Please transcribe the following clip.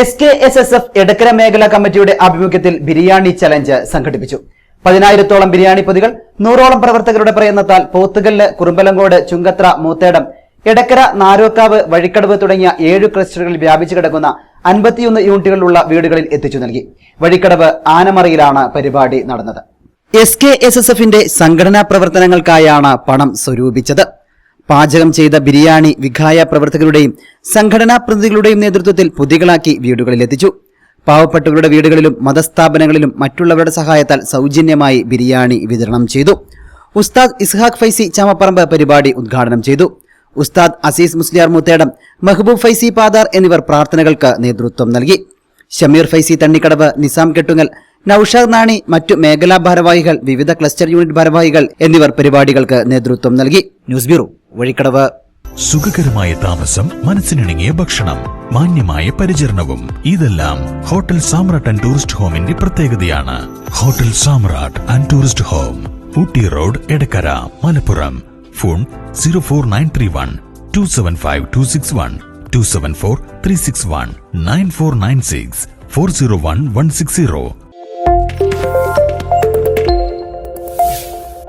S K S S F Edakkara മേഖലാ കമ്മിറ്റിയുടെ ആഭിമുഖ്യത്തിൽ ബിരിയാണി ചലഞ്ച് സംഘടിപ്പിച്ചു. പതിനായിരത്തോളം ബിരിയാണി പൊതികൾ നൂറോളം പ്രവർത്തകരുടെ പ്രയത്നത്താൽ പോത്തുകല്ല് കുറുമ്പലങ്കോട് ചുങ്കത്ര മൂത്തേടം എടക്കര നാരോക്കാവ് വഴിക്കടവ് തുടങ്ങിയ ഏഴ് ക്ലസ്റ്ററുകളിൽ വ്യാപിച്ചു കിടക്കുന്ന അൻപത്തിയൊന്ന് യൂണിറ്റുകളിലുള്ള വീടുകളിൽ എത്തിച്ചു നൽകി. വഴിക്കടവ് ആനമറയിലാണ് പരിപാടി നടന്നത്. എസ് കെ എസ് എസ് എഫിന്റെ സംഘടനാ പ്രവർത്തനങ്ങൾക്കായാണ് പണം സ്വരൂപിച്ചത്. പാചകം ചെയ്ത ബിരിയാണി വിഘായ പ്രവർത്തകരുടെയും സംഘടനാ പ്രതിനിധികളുടെയും നേതൃത്വത്തിൽ പൊതികളാക്കി വീടുകളിലെത്തിച്ചു പാവപ്പെട്ടവരുടെ വീടുകളിലും മതസ്ഥാപനങ്ങളിലും മറ്റുള്ളവരുടെ സഹായത്താൽ സൗജന്യമായി ബിരിയാണി വിതരണം ചെയ്തു. ഉസ്താദ് ഇസ്ഹാഖ് ഫൈസി ചാമപ്പറമ്പ് പരിപാടി ഉദ്ഘാടനം ചെയ്തു. ഉസ്താദ് അസീസ് മുസ്ലിയാർ മുത്തേടം മെഹബൂബ് ഫൈസി പാദാർ എന്നിവർ പ്രാർത്ഥനകൾക്ക് നേതൃത്വം നൽകി. ഷമീർ ഫൈസി തണ്ണിക്കടവ് നിസാം കെട്ടുങ്ങൽ നൌഷാദ് നാണി മറ്റു മേഖലാ ഭാരവാഹികൾ വിവിധ ക്ലസ്റ്റർ യൂണിറ്റ് ഭാരവാഹികൾ എന്നിവർ പരിപാടികൾക്ക് നേതൃത്വം നൽകി. News bureau Vazhikkadavu. സുഖകരമായ താമസം മനസ്സിനിണങ്ങിയ ഭക്ഷണം മാന്യമായ പരിചരണവും. ഇതെല്ലാം ഹോട്ടൽ സാമ്രാട്ട് ആൻഡ് ടൂറിസ്റ്റ് ഹോമിന്റെ പ്രത്യേകതയാണ്. Hotel Samrat and tourist home Ooty road Edakkara Malappuram. Phone zero four nine three one two seven five two six one two seven four three six one nine four nine six four zero one one six zero.